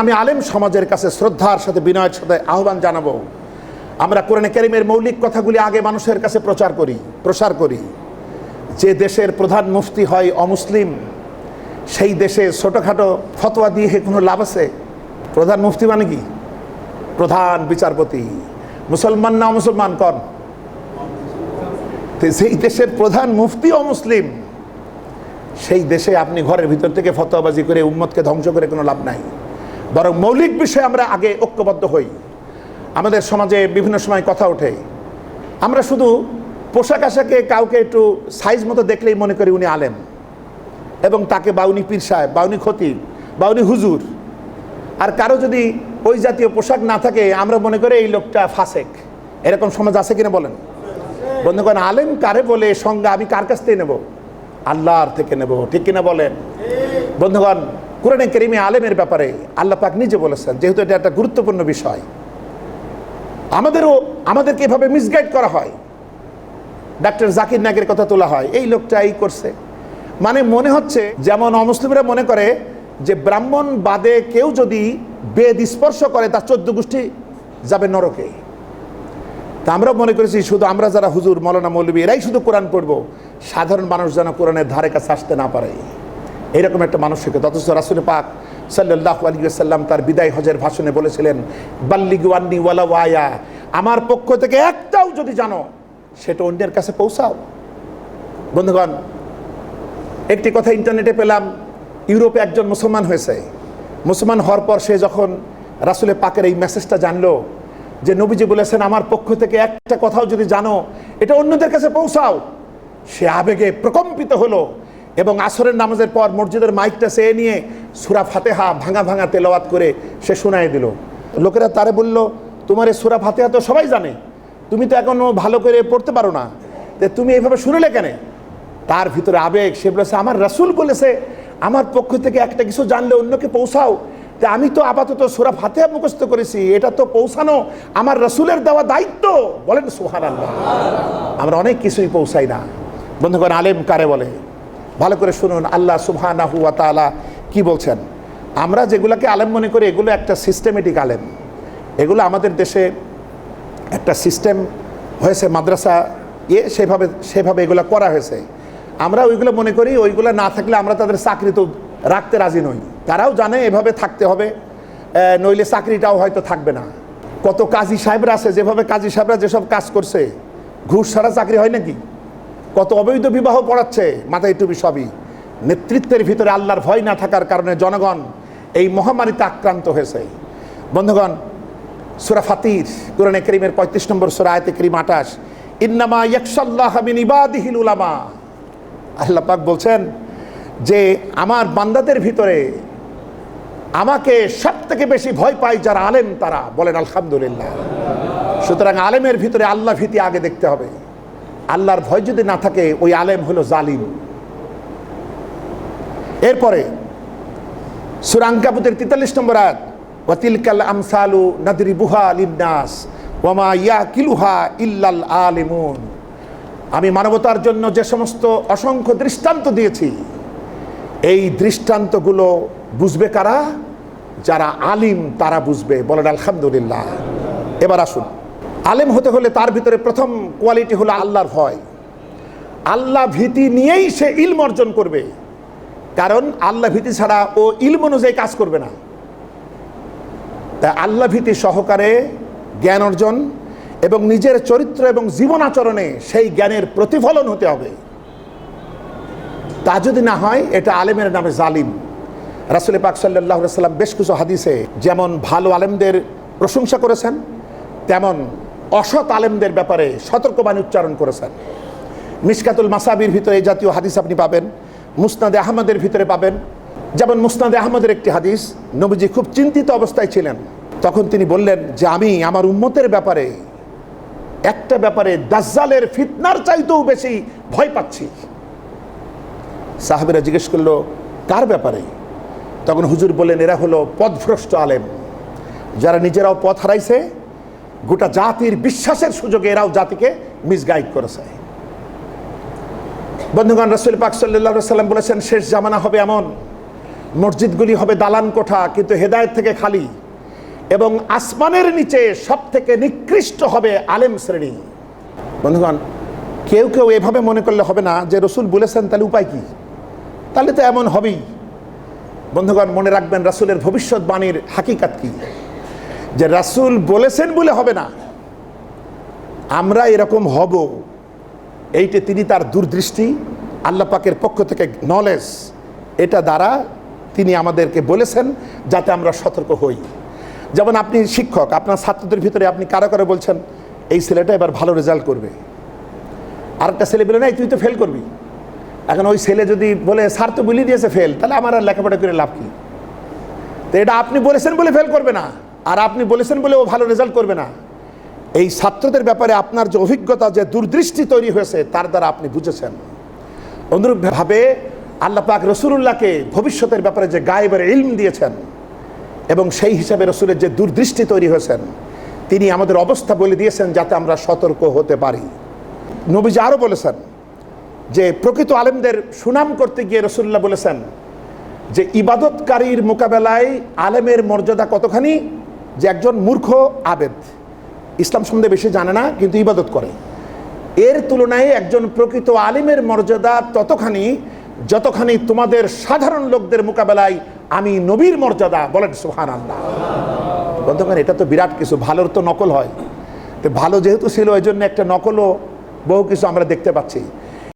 আমি আলেম সমাজের কাছে শ্রদ্ধার সাথে, বিনয়ের সাথে আহ্বান জানাব। আমরা কোরআনে কারিমের মৌলিক কথাগুলি আগে মানুষের কাছে প্রচার করি, প্রসার করি। যে দেশের প্রধান মুফতি হয় অমুসলিম, সেই দেশে ছোটোখাটো ফতোয়া দিয়ে কোনো লাভ আছে? প্রধান মুফতি মানে কি? প্রধান বিচারপতি। মুসলমান না মুসলমান কন? সেই দেশের প্রধান মুফতি অমুসলিম, সেই দেশে আপনি ঘরের ভিতর থেকে ফতোয়াবাজি করে উম্মতকে ধ্বংস করে কোনো লাভ নাই। বরং মৌলিক বিষয়ে আমরা আগে ঐক্যবদ্ধ হই। আমাদের সমাজে বিভিন্ন সময় কথা ওঠে। আমরা শুধু পোশাক আশাকে কাউকে একটু সাইজ মতো দেখলেই মনে করি উনি আলেম। এবং তাকে বাউনি পীর সাহেব বাউনি খতিব বাউনি হুজুর। আর কারও যদি ওই জাতীয় পোশাক না থাকে, আমরা মনে করি এই লোকটা ফাসেক। এরকম সমাজ আছে কিনা বলেন? বন্ধুগণ, আলেম কারে বলে সঙ্গে আমি কার কাছ থেকে নেব? আল্লাহর থেকে নেব, ঠিক কিনা বলেন? বন্ধুগণ কোরআনে কেরিমে আলেমের ব্যাপারে আল্লাহ পাক নিজে বলেছেন, যেহেতু এটা একটা গুরুত্বপূর্ণ বিষয়। আমাদেরও, আমাদেরকে এভাবে মিসগাইড করা হয়। ডাক্তার জাকির নাগের কথা তোলা হয়, এই লোকটা এই করছে। মানে মনে হচ্ছে যেমন অমুসলিমরা মনে করে যে ব্রাহ্মণ বাদে কেউ যদি বেদ স্পর্শ করে, তার চোদ্দ গোষ্ঠী যাবে নরকে। তা আমরাও মনে করেছি, শুধু আমরা যারা হুজুর, মৌলানা মৌলবী, এরাই শুধু কোরআন পড়ব। সাধারণ মানুষ যেন কোরআনের ধারে কাছে আসতে না পারে। এরকম একটা মানসিকতা। অথচ রাসুল পাক সাল্লাহ আলী সাল্লাম তার বিদায় হজের ভাষণে বলেছিলেন, বাল্লিগু আন্নি ওয়ালা ওয়ায়া আমার পক্ষ থেকে একটাও যদি জানো, সেটা অন্যের কাছে পৌঁছাও। বন্ধুগণ, একটি কথা ইন্টারনেটে পেলাম, ইউরোপে একজন মুসলমান হয়েছে। মুসলমান হওয়ার পর সে যখন রাসুলের পাকের এই মেসেজটা জানলো, যে নবীজি বলেছেন, আমার পক্ষ থেকে একটা কথাও যদি জানো, এটা অন্যদের কাছে পৌঁছাও। সে আবেগে প্রকম্পিত হলো। এবং আসরের নামাজের পর মসজিদের মাইকটা সে নিয়ে সুরা ফাতেহা ভাঙা ভাঙা তেলাওয়াত করে সে শোনায় দিল। লোকেরা তারে বলল, তোমার এই সুরা ফাতেহা তো সবাই জানে। তুমি তো এখনও ভালো করে পড়তে পারো না। তে তুমি এইভাবে শুনলে কেন? তার ভিতরে আবেগ, সে বলেছে, আমার রাসুল বলেছে, আমার পক্ষ থেকে একটা কিছু জানলে অন্যকে পৌঁছাও। তা আমি তো আপাতত সুরা ফাতেহা মুখস্থ করেছি, এটা তো পৌঁছানো আমার রসুলের দেওয়া দায়িত্ব। বলেন সোহার আল্লাহ আমরা অনেক কিছুই পৌঁছাই না। বন্ধুগণ, আলেম কারে বলে? ভালো করে শুনুন, আল্লাহ সুবহানাহু ওয়া তাআলা কি বলছেন? আমরা যেগুলোকে আলেম মনে করি, এগুলো একটা সিস্টেমেটিক আলেম। এগুলো আমাদের দেশে একটা সিস্টেম হয়েছে, মাদ্রাসা ইয়ে সেভাবে সেভাবে এগুলো করা হয়েছে। আমরা ওইগুলো মনে করি, ওইগুলো না থাকলে আমরা তাদের চাকরি তো রাখতে রাজি নই। তারাও জানে এভাবে থাকতে হবে নইলে চাকরিটাও হয়তো থাকবে না। কত কাজী সাহেবরা আছে, যেভাবে কাজী সাহেবরা যেসব কাজ করছে, ঘুষ ছাড়া চাকরি হয় নাকি? কত অবৈধ বিবাহ পড়াচ্ছে, মাথায় টুপি সবই। নেতৃত্বের ভিতরে আল্লাহর ভয় না থাকার কারণে জনগণ এই মহামারীতে আক্রান্ত হয়েছে। বন্ধুগণ, সুরা ফাতির, কোরআনে করিমের পঁয়ত্রিশ নম্বর সুরা, আয়তে করিম আটাশ ইন্নামা ইয়াকশাল্লাহ মিন উলামা। আল্লাহ পাক বলছেন যে আমার বান্দাদের ভিতরে আমাকে সব থেকে বেশি ভয় পায় যারা আলেম তারা। বলেন, আলহামদুলিল্লাহ। সুতরাং আলেমের ভিতরে আল্লাহ ভীতি আগে দেখতে হবে। আল্লাহর ভয় যদি না থাকে, ওই আলেম হলো জালিম। এরপরে সুরাঙ্কাপুতের তেতাল্লিশ নম্বর আয়াত, ওয়াতিলকাল আমসালু নাদরি বুহা লিন্নাস ওয়ামা ইয়া কিলুহা ইল্লাল আলিমুন। আমি মানবতার জন্য যে সমস্ত অসংখ্য দৃষ্টান্ত দিয়েছি, এই দৃষ্টান্তগুলো বুঝবে কারা? যারা আলিম, তারা বুঝবে। বলেন, আলহামদুলিল্লাহ। এবার আসুন। আলেম হতে হলে তার ভিতরে প্রথম কোয়ালিটি হলো আল্লাহর ভয়। আল্লাহ ভীতি নিয়েই সে ইলম অর্জন করবে। কারণ আল্লাহ ভীতি ছাড়া ও ইলম অনুযায়ী কাজ করবে না। তাই আল্লাহ ভীতি সহকারে জ্ঞান অর্জন এবং নিজের চরিত্র এবং জীবন আচরণে সেই জ্ঞানের প্রতিফলন হতে হবে। তা যদি না হয়, এটা আলেমের নামে জালিম। রাসুল পাক সাল্লাহ সাল্লাম বেশ কিছু হাদিসে যেমন ভালো আলেমদের প্রশংসা করেছেন, তেমন অসৎ আলেমদের ব্যাপারে সতর্কবাণী উচ্চারণ করেছেন। মিসকাতুল মাসাবির ভিতরে এই জাতীয় হাদিস আপনি পাবেন, মুসনাদে আহমদের ভিতরে পাবেন। যেমন মুসনাদে আহমদের একটি হাদিস, নবীজি খুব চিন্তিত অবস্থায় ছিলেন। তখন তিনি বললেন যে, আমি আমার উম্মতের ব্যাপারে, একটা ব্যাপারে দাজ্জালের ফিতনার চাইতেও বেশি ভয় পাচ্ছি। সাহাবেরা জিজ্ঞেস করল, কার ব্যাপারে? তখন হুজুর বললেন, এরা হলো পথভ্রষ্ট আলেম। যারা নিজেরাও পথ হারাইছে গোটা জাতির বিশ্বাসের সুযোগে এরাও জাতিকে মিসগাইড করেছে। বন্ধুগণ, রসুল পাক সাল্লাহ সাল্লাম বলেছেন, শেষ জামানা হবে এমন, মসজিদগুলি হবে দালান কোঠা, কিন্তু হেদায়েত থেকে খালি এবং আসমানের নিচে সব থেকে নিকৃষ্ট হবে আলেম শ্রেণি। বন্ধুগণ, কেউ কেউ এভাবে মনে করলে হবে না যে, রসুল বলেছেন, তাহলে উপায় কি? তাহলে তো এমন হবেই। বন্ধুগণ, মনে রাখবেন, রাসুলের ভবিষ্যৎবাণীর হাকিকাত কি? যে রাসুল বলেছেন বলে হবে না। আমরা এরকম হব। এইটা তিনি তার দূরদৃষ্টি, আল্লাহ পাকের পক্ষ থেকে নলেজ এটা দ্বারা তিনি আমাদেরকে বলেছেন যাতে আমরা সতর্ক হই। যেমন আপনি শিক্ষক, আপনার ছাত্রদের ভিতরে আপনি কারও কারও বলছেন, এই ছেলেটা এবার ভালো রেজাল্ট করবে। আরেকটা ছেলে বলে, নাই, তুই তো ফেল করবি। এখন ওই ছেলে যদি বলে, স্যার তো বলি দিয়েছে ফেল তাহলে আমার আর লেখাপড়া করে লাভ কি? তো এটা আপনি বলেছেন বলে ফেল করবে না। আর আপনি বলেছেন বলে ও ভালো রেজাল্ট করবে না। এই ছাত্রদের ব্যাপারে আপনার যে অভিজ্ঞতা, যে দূরদৃষ্টি তৈরি হয়েছে, তার দ্বারা আপনি বুঝেছেন। অনুরূপভাবে আল্লাহ পাক রসুল্লাহকে ভবিষ্যতের ব্যাপারে যে গায়েবের ইলম দিয়েছেন এবং সেই হিসাবে রসুলের যে দূরদৃষ্টি তৈরি হয়েছেন, তিনি আমাদের অবস্থা বলে দিয়েছেন যাতে আমরা সতর্ক হতে পারি। নবীজি আরও বলেছেন যে, প্রকৃত আলেমদের সুনাম করতে গিয়ে রসুল্লাহ বলেছেন যে, ইবাদতকারীর মোকাবেলায় আলেমের মর্যাদা কতখানি? যে একজন মূর্খ আবেদ। ইসলাম সম্বন্ধে বেশি জানে না, কিন্তু ইবাদত করে। এর তুলনায় একজন প্রকৃত আলিমের মর্যাদা ততখানি, যতখানি তোমাদের সাধারণ লোকদের মোকাবেলায় আমি নবীর মর্যাদা বলেন সুহান আল্লাহ বন্ধুগণ, এটা তো বিরাট কিছু, ভালোর তো নকল হয়। তো ভালো যেহেতু ছিল ওই জন্য একটা নকলও বহু কিছু আমরা দেখতে পাচ্ছি।